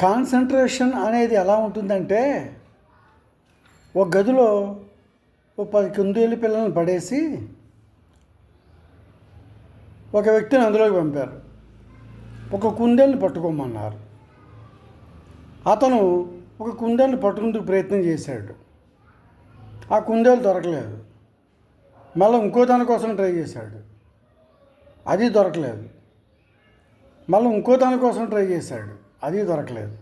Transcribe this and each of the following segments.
Concentration అనేది ఎలా ఉంటుందంటే ఒక గదిలో ఓ పది కుందేలు పిల్లలను పడేసి ఒక వ్యక్తిని అందులోకి పంపారు. ఒక కుందేలుని పట్టుకోమన్నారు. అతను ఒక కుందేలుని పట్టుకుందుకు ప్రయత్నం చేశాడు. ఆ కుందేలు దొరకలేదు. మళ్ళీ ఇంకో దానికోసం ట్రై చేశాడు. అది దొరకలేదు. మళ్ళీ ఇంకో దానికోసం ట్రై చేశాడు. అది దొరకలేదు.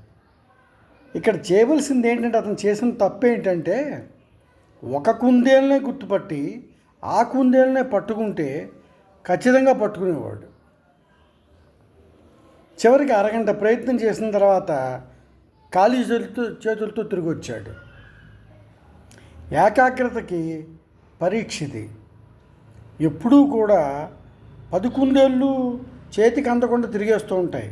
ఇక్కడ చేయవలసింది ఏంటంటే అతను చేసిన తప్పు ఏంటంటే ఒక కుందేలనే గుర్తుపట్టి ఆ కుందేలనే పట్టుకుంటే ఖచ్చితంగా పట్టుకునేవాడు. చివరికి అరగంట ప్రయత్నం చేసిన తర్వాత ఖాళీ చేతులతో చేతులతో తిరిగి వచ్చాడు ఏకాగ్రతకి పరీక్షది. ఎప్పుడూ కూడా పది కుందేళ్ళు చేతికి అందకుండా తిరిగేస్తూ ఉంటాయి.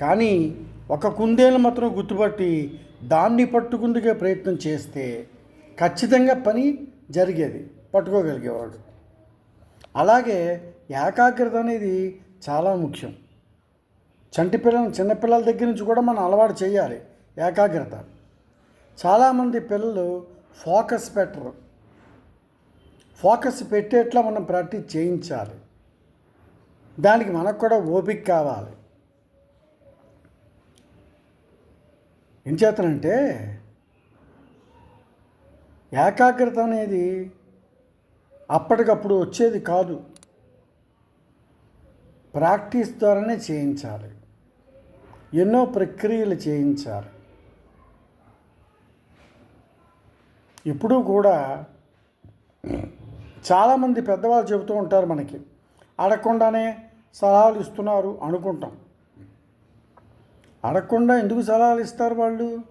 కానీ ఒక కుందేలు మాత్రం గుర్తుపట్టి దాన్ని పట్టుకుందుకే ప్రయత్నం చేస్తే ఖచ్చితంగా పని జరిగేది పట్టుకోగలిగేవాడు. అలాగే ఏకాగ్రత అనేది చాలా ముఖ్యం. చంటి పిల్లలు చిన్నపిల్లల దగ్గర నుంచి కూడా మనం అలవాటు చేయాలి ఏకాగ్రత. చాలామంది పిల్లలు ఫోకస్ పెట్టరు. ఫోకస్ పెట్టేట్లా మనం ప్రాక్టీస్ చేయించాలి. దానికి మనకు కూడా ఓపిక కావాలి. ఏం చేతనంటే ఏకాగ్రత అనేది అప్పటికప్పుడు వచ్చేది కాదు. ప్రాక్టీస్ ద్వారానే చేయించాలి. ఎన్నో ప్రక్రియలు చేయించాలి. ఇప్పుడు కూడా చాలామంది పెద్దవాళ్ళు చెబుతూ ఉంటారు మనకి అడగకుండానే సలహాలు ఇస్తున్నారు అనుకుంటాం. అడగకుండా ఎందుకు సలహాలు ఇస్తారు వాళ్ళు?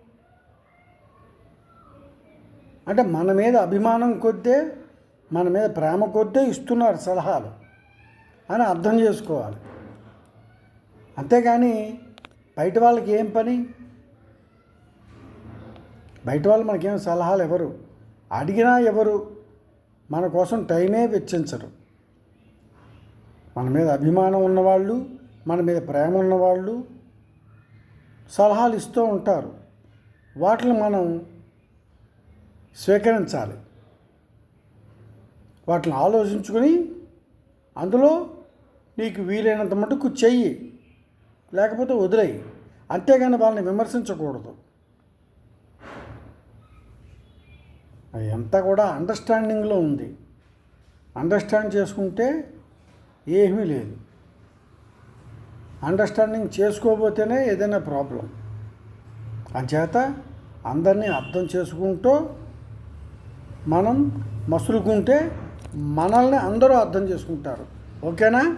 అంటే మన మీద అభిమానం కొద్దే మన మీద ప్రేమ కొద్దే ఇస్తున్నారు సలహాలు అని అర్థం చేసుకోవాలి. అంతేగాని బయట వాళ్ళకి ఏం పని? బయట వాళ్ళు మనకేం సలహాలు ఎవరు అడిగినా ఎవరు మన కోసం టైమే వెచ్చించరు. మన మీద అభిమానం ఉన్నవాళ్ళు మన మీద ప్రేమ ఉన్నవాళ్ళు సలహాలు ఇస్తూ ఉంటారు. వాటిని మనం స్వీకరించాలి. వాటిని ఆలోచించుకొని అందులో నీకు వీలైనంత మటుకు చెయ్యి. లేకపోతే వదిలేయి. అంతేగాని వాళ్ళని విమర్శించకూడదు. అంతా కూడా అండర్స్టాండింగ్లో ఉంది. అండర్స్టాండ్ చేసుకుంటే ఏమీ లేదు. అండర్స్టాండింగ్ చేసుకోబోతేనే ఏదైనా ప్రాబ్లం అంచేత అందరినీ అర్థం చేసుకుంటూ మనం మసులుకుంటే మనల్ని అందరూ అర్థం చేసుకుంటారు. ఓకేనా?